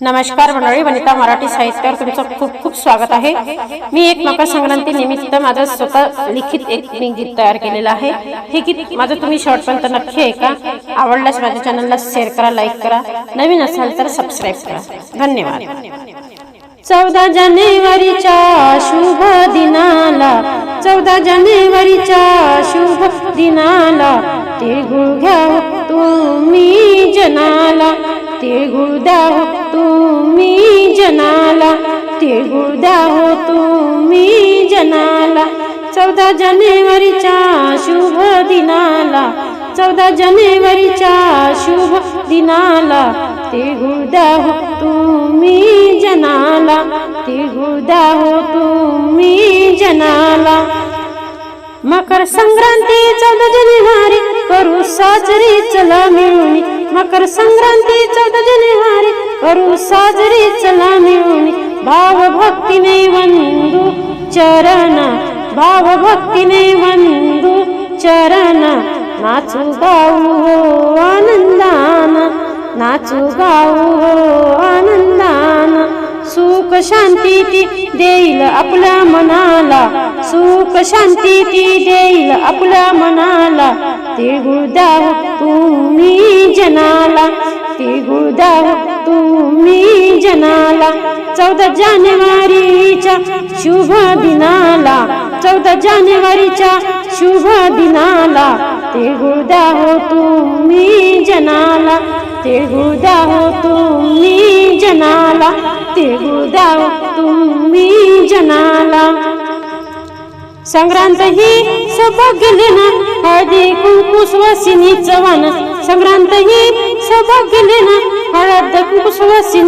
नमस्कार मंडळी वनिता मराठी साहित्यावर तुमचं खूप खूप स्वागत आहे. मी एक मकर संक्रांती निमित्त माझं स्वतः लिखित एक मी गीत तयार केलेलं आहे. हे गीत माझं तुम्ही शॉर्टपर्यंत नक्की आहे का आवडल्यास माझ्या चॅनलला शेअर करा लाईक करा. नवीन असाल तर सबस्क्राईब करा. धन्यवाद. चौदा जानेवारीच्या शुभ दिनाला चौदा जानेवारीच्या शुभ दिनाला तिळगुळ घ्या तुम्ही जनाला तिळगुळ द्या तिळगुळ द्या हो तुम्ही जनाला. चौदा जानेवारीच्या शुभ दिनाला. चौदा जानेवारीच्या शुभ दिनाला. तिळगुळ द्या हो तुम्ही जनाला. तिळगुळ द्या हो तुम्ही जनाला. मकर संक्रांती चौदा जानेवारी करू साजरी चला मिळून. मकर संक्रांती चौदा जानेवारी करू साजरी चला मिळून. भाव ಒಂದು वंदू चरण ಒಂದು ಚರಣ वंदू चरण. नाचू गाऊ हो आनंदान नाचू गाऊ हो आनंदान. सुख शांती ती देईल आपल्या मनाला सुख शांती ती देईल आपल्या मनाला. तिळगुळ तुम्ही जनाला तिळगुळ तुम्ही जनाला. चौदा जानेवारीच्या शुभ दिनाला चौदा जानेवारीच्या शुभ दिनाला तिळगुळ हो तुम्ही जनाला तिळगुळ हो तुम्ही जनाला तिळगुळ द्याव हो तुम्ही जनाला. संक्रांत ही सौभाग्य लेना हळदी कुंकू सुवासिनी चव्हाण संक्रांत ही सौभाग्य लेना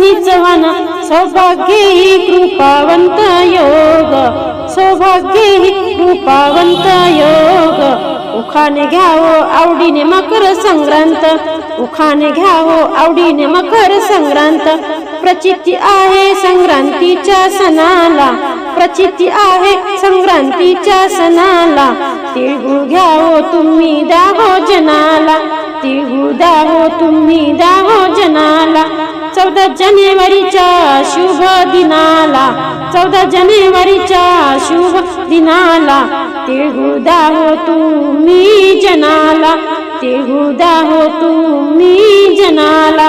सुवासिनी चव्हाण सौभाग्य ही कृपावंत योग. सौभाग्य ही कृपावंत योग. उखाने घ्यावो आवडीने मकर संक्रांत. उखाने घ्यावो आवडीने मकर संक्रांत. प्रचिती आहे संक्रांतीच्या सणाला. प्रचिती आहे संक्रांतीच्या सणाला. तिळगुळ घ्यावो तुम्ही दाहो जनाला. तिळगुळ दावो हो तुम्ही दाहो जनाला. चौदा जानेवारीच्या शुभ दिनाला चौदा जानेवारीच्या शुभ दिनाला तिळगुदा दाहो तुम्ही जनाला तिळगुदा दाहो तुम्ही जनाला.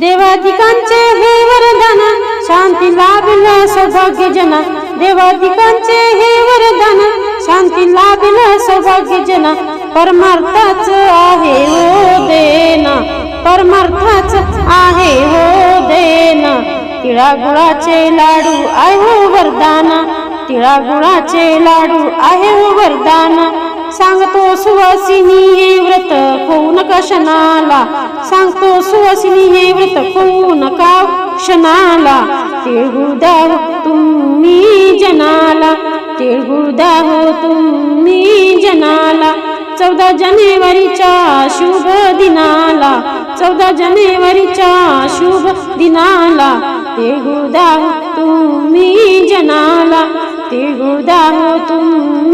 देवाधिकांचे हे वरदान शांती लाभला सौभाग्य जना देवाधिकांचे हे वरदान शांती लाभला सौभाग्य जना परमार्थाच आहे हो देना. परमार्थाच आहे हो देना. तिळागुळाचे लाडू आहे हो वरदान. तिळागुळाचे लाडू आहे हो वरदान. सांगतो सुवासिनी हे व्रत होऊ नका क्षणाला सांगतो सुवासिनी हे व्रत होऊ नका क्षणाला? तिळगुळ द्याव तुम्ही जनाला. तिळगुळ द्याव तुम्ही जनाला. चौदा जानेवारीच्या शुभ दिनाला चौदा जानेवारीच्या शुभ दिनाला तिळगुळ द्याव तुम्ही जनाला तिळगुळ तुम्ही